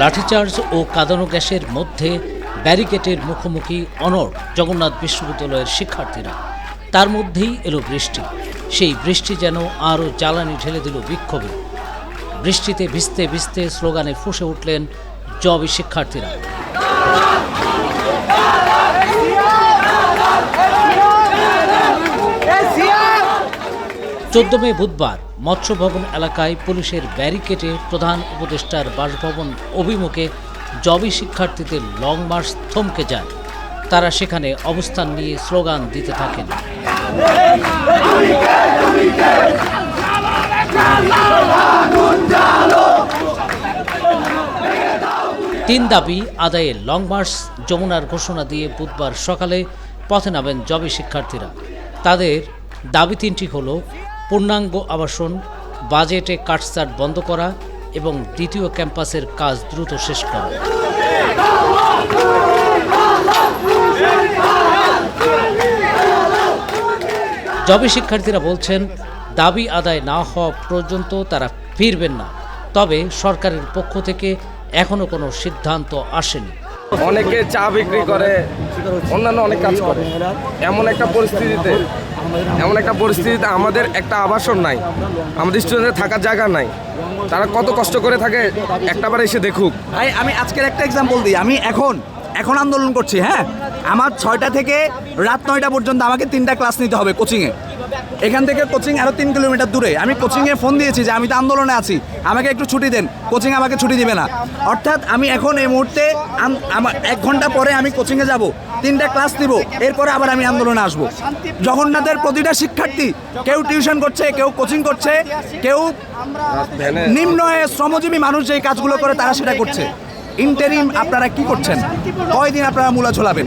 লাঠিচার্জ ও কাঁদানো গ্যাসের মধ্যে ব্যারিকেডের মুখোমুখি অনড় জগন্নাথ বিশ্ববিদ্যালয়ের শিক্ষার্থীরা। তার মধ্যেই এলো বৃষ্টি। সেই বৃষ্টি যেন আরও জ্বালানি ঢেলে দিল বিক্ষোভে। বৃষ্টিতে ভিজতে ভিজতে স্লোগানে ফুঁসে উঠলেন জবি শিক্ষার্থীরা। চোদ্দ মে বুধবার মৎস্য ভবন এলাকায় পুলিশের ব্যারিকেডে প্রধান উপদেষ্টার বাসভবন অভিমুখে জবি শিক্ষার্থীদের লং মার্চ থমকে যায়। তারা সেখানে অবস্থান নিয়ে স্লোগান দিতে থাকেন। তিন দাবি আদায়ে লং মার্চ যমুনার ঘোষণা দিয়ে বুধবার সকালে পথে নামেন জবি শিক্ষার্থীরা। তাদের দাবি তিনটি হলো পূর্ণাঙ্গ আবাসন, বাজেটে কাটছাট বন্ধ করা এবং দ্বিতীয় ক্যাম্পাসের কাজ দ্রুত শেষ করা। জবি শিক্ষার্থীরা বলছেন, দাবি আদায় না হওয়া পর্যন্ত তারা ফিরবেন না। তবে সরকারের পক্ষ থেকে এখনও কোনো সিদ্ধান্ত আসেনি। অনেকে চা বিক্রি করে, অন্যান্য অনেক কাজ করে। এমন একটা পরিস্থিতিতে, এমন একটা পরিস্থিতিতে আমাদের একটা আবাসন নাই, আমাদের স্টুডেন্টের থাকার জায়গা নাই। তারা কত কষ্ট করে থাকে, একটাবার এসে দেখুক। ভাই, আমি আজকের একটা এক্সাম্পল দিই। আমি এখন এখন আন্দোলন করছি হ্যাঁ? আমার ছয়টা থেকে রাত নয়টা পর্যন্ত আমাকে তিনটা ক্লাস নিতে হবে কোচিংয়ে এখান থেকে কোচিং আরও তিন কিলোমিটার দূরে। আমি কোচিংয়ে ফোন দিয়েছি যে আমি তো আন্দোলনে আছি। আমাকে একটু ছুটি দেন। কোচিং আমাকে ছুটি দিবে না। অর্থাৎ আমি এখন এই মুহূর্তে এক ঘণ্টা পরে আমি কোচিংয়ে যাব। তিনটা ক্লাস দিব এরপরে আবার আমি আন্দোলনে আসব। জগন্নাথের প্রতিটা শিক্ষার্থী কেউ টিউশন করছে, কেউ কোচিং করছে, কেউ নিম্ন শ্রমজীবী মানুষ যে কাজগুলো করে তারা সেটা করছে। ইন্টারিম আপনারা কি করছেন? কয়দিন আপনারা মূলা ঝোলাবেন?